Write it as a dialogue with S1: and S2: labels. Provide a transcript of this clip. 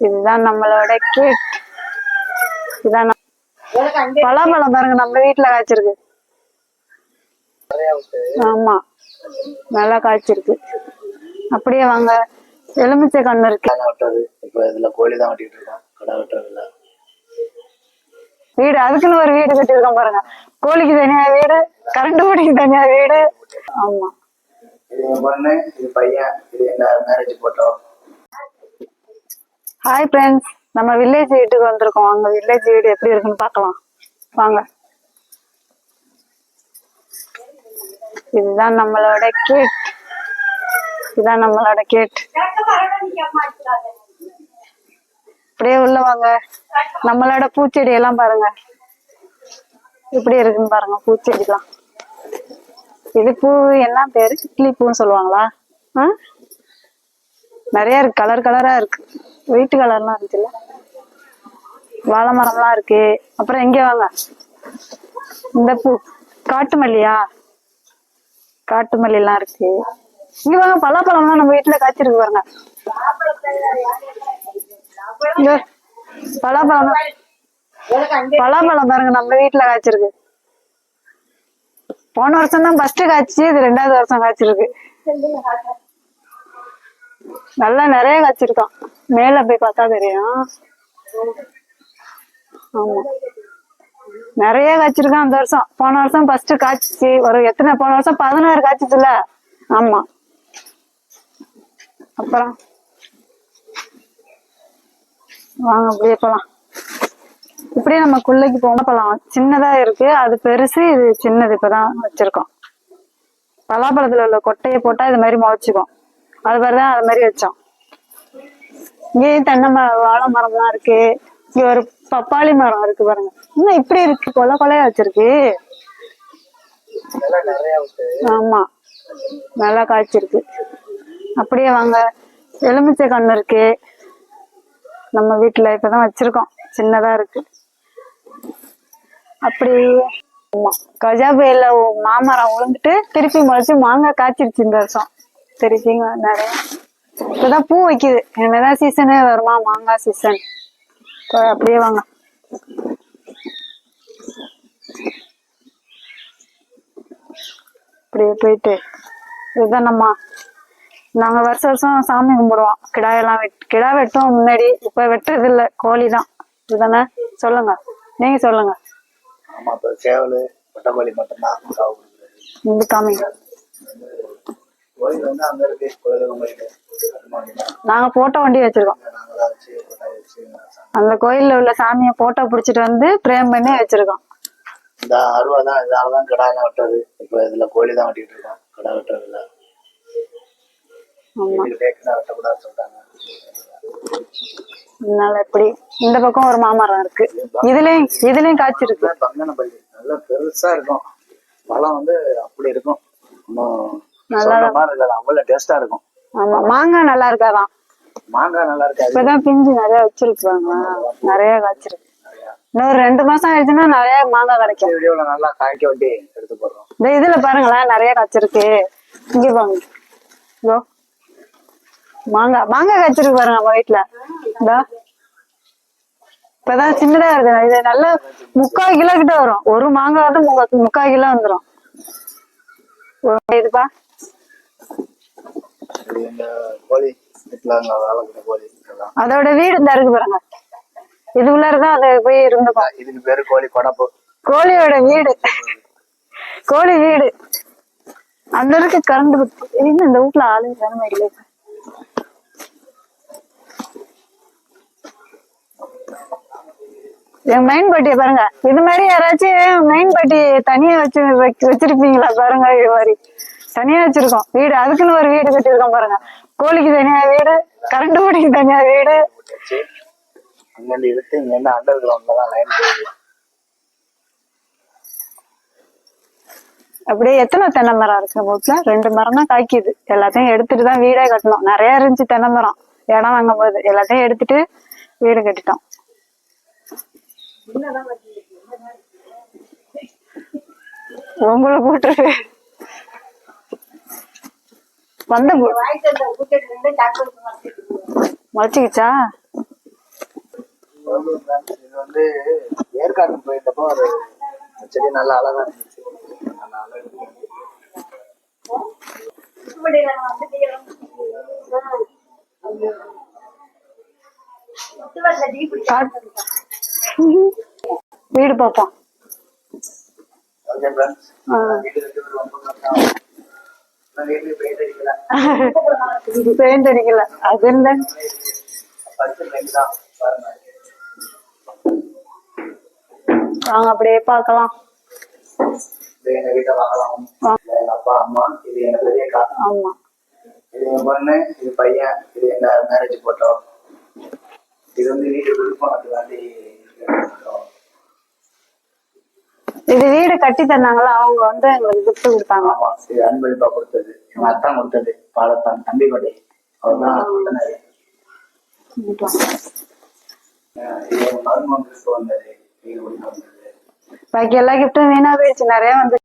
S1: இதுதான் நம்மளோட கேட் இதான் பலாப்பழம் பாருங்க நம்ம வீட்டுல காய்ச்சிருக்கு. ஆமா நல்லா காய்ச்சிருக்கு. அப்படியே வாங்க எலுமிச்சை கண்ணு இருக்கு. வீடு அதுக்குன்னு ஒரு வீடு கட்டியிருக்கோம் பாருங்க. கோழிக்கு தனியா வீடு கரண்ட் போடிக்கு தனியா வீடு. ஆமா.
S2: இது என் பொண்ணு இது பையன் இது என்ன மேரேஜ் போட்டோம்
S1: ஹாய் ஃப்ரெண்ட்ஸ் நம்ம வில்லேஜ் வீட்டுக்கு வந்திருக்கோம். அங்க வில்லேஜ் வீடு எப்படி இருக்குன்னு பார்க்கலாம். வாங்க. இதுதான் நம்மளோட கேட் இதுதான் நம்மளோட கேட் அப்படியே உள்ள வாங்க. நம்மளோட பூச்செடி எல்லாம் பாருங்க. எப்படி இருக்குன்னு பாருங்க. பூச்செடிலாம். இது பூ என்ன பேரு? இட்லி பூன்னு சொல்லுவாங்களா? நிறைய இருக்கு. கலர் கலரா இருக்கு. ஒயிட் கலர்லாம் இருக்குல்ல வாழை மரம்லாம் இருக்கு. அப்புறம் எங்கே வாங்க. இந்த பூ காட்டு மல்லியா காட்டு மல்லிலாம் இருக்கு. இங்க வாங்க பலாப்பழம்லாம் நம்ம வீட்டுல காய்ச்சிருக்கு பாருங்க. பலாப்பழம் பலாப்பழம் பாருங்க நம்ம வீட்டுல காய்ச்சிருக்கு. போன வருஷம் தான் ஃபர்ஸ்ட் காய்ச்சி இது ரெண்டாவது வருஷம் காய்ச்சிருக்கு. நல்லா நிறைய காய்ச்சிருக்கான் மேல போய் பார்த்தா தெரியும். ஆமா. நிறைய காய்ச்சிருக்கான் அந்த வருஷம். போன வருஷம் ஃபர்ஸ்ட் காய்ச்சிச்சு. ஒரு எத்தனை போன வருஷம் பதினாறு காய்ச்சிச்சுல. ஆமா. அப்புறம் வாங்க அப்படியே போலாம். இப்படியே நம்ம குள்ளைக்கு போன பழம் சின்னதா இருக்கு. அது பெருசு இது சின்னது இப்பதான் வச்சிருக்கோம். பலாப்பழத்துல உள்ள கொட்டையை போட்டா இது மாதிரி முளைச்சுக்கும். அது மாதிரிதான் அது மாதிரி வச்சோம். இங்கேயும் தென்னை மரம் வாழை மரம்லாம் இருக்கு. இங்க ஒரு பப்பாளி மரம் இருக்கு பாருங்க. இன்னும் இப்படி இருக்கு கொலை கொலையா வச்சிருக்கு. ஆமா. நல்லா காய்ச்சிருக்கு. அப்படியே வாங்க. எலுமிச்சை கண்ணு இருக்கு. நம்ம வீட்டுல இப்பதான் வச்சிருக்கோம். சின்னதா இருக்கு. அப்படி ஆமா. கஜா புயல்ல ஒ- மாமரம் விழுந்துட்டு திருப்பி முளைச்சு மாங்காய் காய்ச்சிருச்சு இந்த வருஷம். திருப்பி நிறைய. இப்பதான் பூ வைக்குது. இனிமேதான் சீசனே வருமா? மாங்காய் சீசன் அப்படியே வாங்க. அப்படியே போயிட்டு. இதுதான் நம்ம நாங்க வருஷம் வருஷம் சாமி கும்பிடுவோம். கிடாயெல்லாம் வெட் கிடா வெட்டும் முன்னாடி. இப்ப வெட்டுறது இல்ல கோழி தான் இதுதானே? சொல்லுங்க. நீங்க சொல்லுங்க.
S2: ஆமா இப்ப சேவல் மட்டும்தான்
S1: இந்த காமிங்க
S2: கோயில் வந்து அங்க இருக்கு குலதெய்வம் கோயில் அது மாதிரி தான்.
S1: நாங்க போட்டோ வண்டி வச்சிருக்கோம். அந்த கோயில்ல உள்ள சாமியை போட்டோ புடிச்சிட்டு வந்து பிரேம் பண்ணி வச்சிருக்கோம்.
S2: இந்த அருவா தான் இதனாலதான் கிடாலாம் வெட்டுறது இப்ப இதுல கோழி தான் வெட்டிட்டு இருக்கோம். கடை வீட்டுக்கு டேக்குனா வெட்டக்கூடாதுன்னு சொல்றாங்க
S1: அதனால எப்படி இந்த பக்கம் ஒரு மாமரம் இருக்கு. இதுலயும் இதுலயும் காய்ச்சிருக்கு
S2: இதுதான் பங்கன பள்ளி. நல்லா பெருசா இருக்கும். பழம் வந்து அப்படி இருக்கும். இன்னும் அவ்வளவு டேஸ்டா இருக்கும்.
S1: ஆமா மாங்காய் நல்லா இருக்காதான்.
S2: மாங்காய் நல்லா இருக்காது.
S1: இப்பதான் பிஞ்சு நிறைய வச்சிருக்காங்க நிறைய காய்ச்சிருக்கு. இன்னொரு ரெண்டு மாசம் ஆயிடுச்சுன்னா நிறைய மாங்காய் கிடைக்கும்.
S2: வீடியோல நல்லா காய்க்க வெட்டி எடுத்து போடுறோம்.
S1: இந்த இதுல பாருங்களேன் நிறைய காய்ச்சிருக்கு. இங்க பாருங்க. இதோ. மாங்காய் மாங்காய் காய்ச்சிருக்கு பாருங்க நம்ம வீட்டுல இதோ. இப்பதான் சின்னதா இருக்கு இது நல்ல முக்கால் கிலோ கிட்ட வரும். ஒரு மாங்காய் வந்து முக்கா- முக்கால் கிலோ வந்துரும். ஒரு இதுப்பா அதோட வீடு இந்த இருக்கு பாருங்க. இது உள்ளாரதான் அது போய் இருந்துக்கும்
S2: இதுக்கு பேரு கோழி கொடப்பு
S1: கோழியோட வீடு. கோழி வீடு. அந்த இருக்கு கரண்ட் இன்னும் இந்த வீட்டுல ஆளு வேணுமே இல்லை என் மெயின் பட்டியை பாருங்க. இது மாதிரி யாராச்சும் மெயின் பட்டி தனியா வச்சு வச்சிருப்பீங்களா? பாருங்க இது மாதிரி. தனியா வச்சிருக்கோம். வீடு அதுக்குன்னு ஒரு வீடு கட்டியிருக்கோம் பாருங்க. கோழிக்கு தனியா வீடு கரண்ட் போடிக்கு தனியா வீடு.
S2: வச்சு அங்கிருந்து இழுத்து இங்க இருந்து அண்டர் கிரவுண்ட்ல தான் லைன் போகுது.
S1: அப்படியே எத்தனை தென்னை மரம் இருக்கு வீட்டுல ரெண்டு மரம் தான் காய்க்குது. எல்லாத்தையும் எடுத்துட்டு தான் வீடே கட்டணும். நிறைய இருந்துச்சு தென்னை மரம். இடம் வாங்கும் போது எல்லாத்தையும் எடுத்துட்டு வீடு கட்டிட்டோம். உங்களை கூட்டுருக்கு வந்த முளைச்சிக்கிச்சா.
S2: இது வந்து ஏற்காடு போயிருந்தப்போ ஒரு செடி நல்லா அழகா இருந்துச்சு நல்லா அழகா இருந்துச்சு.
S1: வீடு பார்ப்போம்
S2: ஓகே ஃப்ரெண்ட்ஸ்
S1: ஆ.
S2: வீட்டுக்கு ரெண்டு பேரும் ரொம்ப கஷ்டம் நான் வீட்டுக்கு பெயிண்ட் அடிக்கல
S1: அது
S2: என்ன?
S1: வாங்க அப்படியே பார்க்கலாம்.
S2: இது எங்க வீட்டை எங்க அப்பா இது
S1: ஆமா.
S2: இது என் பொண்ணு இது பையன் இது என்ன மேரேஜ் போட்டோம் இது வந்து வீட்டு விழுப்புணத்துக்கு அது photo.
S1: இது வீடு கட்டி தந்தாங்களா? அவங்க வந்து எங்களுக்கு gift கொடுத்தாங்க.
S2: அன்பளிப்பா கொடுத்தது. எங்க அத்தான் கொடுத்தது. பாலத்தான் தம்பி பட்டி அவர் தான் கொடுத்தனாரு அஹ் இது எங்க மருமகனுக்கு வந்தது வீடு கொடுத்து வந்தது
S1: பாக்கி எல்லா கிஃப்டும் வீணா போயிடுச்சு. நிறைய வந்து